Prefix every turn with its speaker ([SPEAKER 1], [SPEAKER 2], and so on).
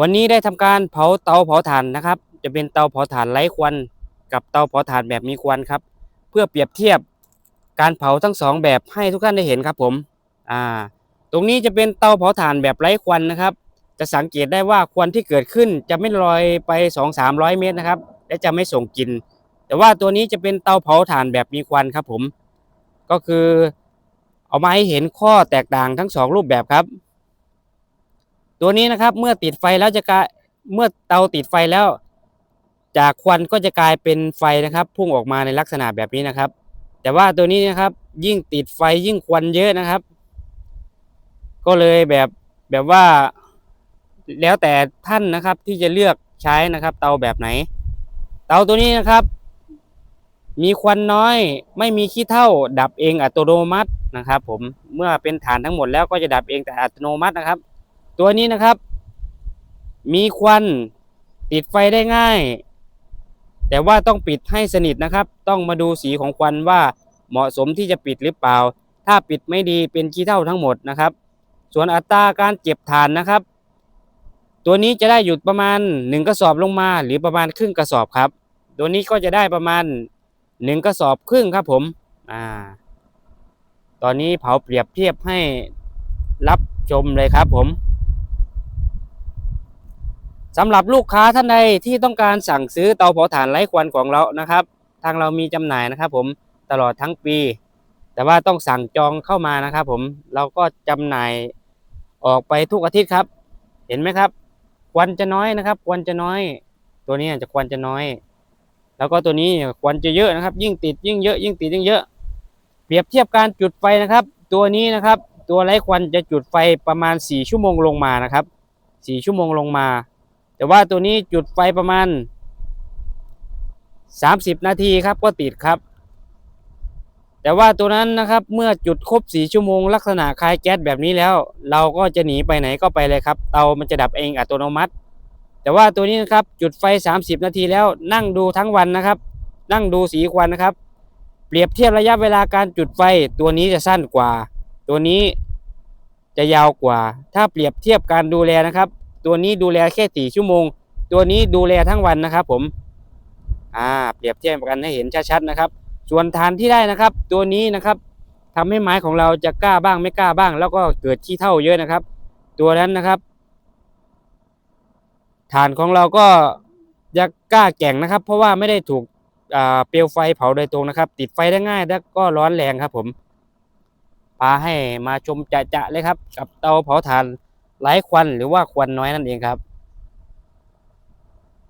[SPEAKER 1] วันนี้ได้ทำการเผาเตาเผาถ่านนะครับ จะเป็นเตาเผาถ่านไร้ควัน กับเตาเผาถ่านแบบมีควันครับ เพื่อเปรียบเทียบการเผาทั้งสองแบบให้ทุกท่านได้เห็นครับผมอ่าตรงนี้จะเป็นเตาเผาถ่านแบบไร้ควันนะครับ จะสังเกตได้ว่าควันที่เกิดขึ้นจะไม่ลอยไป 2-300 เมตรนะครับ และจะไม่ส่งกลิ่นแต่ว่าตัวนี้จะเป็นเตาเผาถ่านแบบมีควันครับผม ก็คือเอามาให้เห็นข้อแตกต่างทั้งสองรูปแบบครับ ตัวนี้นะครับเมื่อติดไฟแล้วจะกลายเมื่อเตาติดไฟแล้ว จากควันก็จะกลายเป็นไฟนะครับ พุ่งออกมาในลักษณะแบบนี้นะครับ แต่ว่าตัวนี้นะครับ ยิ่งติดไฟยิ่งควันเยอะนะครับ ก็เลยแบบแบบว่า แล้วแต่ท่านนะครับที่จะเลือกใช้นะครับ เตาแบบไหน เตาตัวนี้นะครับ มีควันน้อย ไม่มีขี้เท่าดับเองอัตโนมัตินะครับ ผมเมื่อเป็นฐานทั้งหมดแล้วก็จะดับเองแต่อัตโนมัตินะครับ ตัวนี้นะครับ มีควันติดไฟได้ง่าย แต่ว่าต้องปิดให้สนิทนะครับ ต้องมาดูสีของควันว่าเหมาะสมที่จะปิดหรือเปล่า ถ้าปิดไม่ดีเป็นขี้เท่าทั้งหมดนะครับ ส่วนอัตราการเก็บฐานนะครับ ตัวนี้จะได้หยุดประมาณ 1 กระสอบลงมา หรือประมาณครึ่งกระสอบครับ ตัวนี้ก็จะได้ประมาณ 1 กระสอบครึ่งครับผมอ่าตอนนี้เผาเปรียบเทียบให้รับชมเลยครับผม สำหรับลูกค้าท่านใดที่ต้องการสั่งซื้อเตาเผาถ่านไร้ควันของเรานะครับ ทางเรามีจำหน่ายนะครับ ผมตลอดทั้งปี แต่ว่าต้องสั่งจองเข้ามานะครับ ผมเราก็จำหน่ายออกไปทุกอาทิตย์ครับ เห็นไหมครับ ควันจะน้อยนะครับ ควันจะน้อย ตัวนี้จะควันจะน้อย แล้วก็ตัวนี้ควันจะเยอะนะครับ ยิ่งติดยิ่งเยอะ ยิ่งติดยิ่งเยอะ เปรียบเทียบการจุดไฟนะครับ ตัวนี้นะครับ ตัวไร้ควันจะจุดไฟประมาณ 4 ชั่วโมงลงมานะครับ 4 ชั่วโมงลงมา แต่ว่าตัวนี้จุดไฟประมาณ 30 นาทีครับก็ติดครับ แต่ว่าตัวนั้นนะครับเมื่อจุดครบ4ชั่วโมงลักษณะคลายแก๊สแบบนี้แล้ว เราก็จะหนีไปไหนก็ไปเลยครับ เตามันจะดับเองอัตโนมัติ แต่ว่าตัวนี้นะครับจุดไฟ 30 นาทีแล้วนั่งดูทั้งวันนะครับ นั่งดูสีควันนะครับ เปรียบเทียบระยะเวลาการจุดไฟตัวนี้จะสั้นกว่า ตัวนี้จะยาวกว่า ถ้าเปรียบเทียบการดูแลนะครับ ตัวนี้ดูแลแค่สี่ชั่วโมง ตัวนี้ดูแลทั้งวันนะครับ ผม อ่า เปรียบเทียบกันให้เห็นชัดๆนะครับ ส่วนฐานที่ได้นะครับ ตัวนี้นะครับทำให้ไม้ของเราจะกล้าบ้างไม่กล้าบ้าง แล้วก็เกิดขี้เท่าเยอะนะครับ ตัวนั้นนะครับ ฐานของเราก็จะกล้าแก่งนะครับ เพราะว่าไม่ได้ถูกเปลวไฟเผาโดยตรงนะครับ ติดไฟได้ง่ายและก็ร้อนแรงครับ ผมพาให้มาชมจะๆเลยครับ กับเตาเผาถ่าน ไร้ควันหรือว่าควันน้อยนั่นเองครับ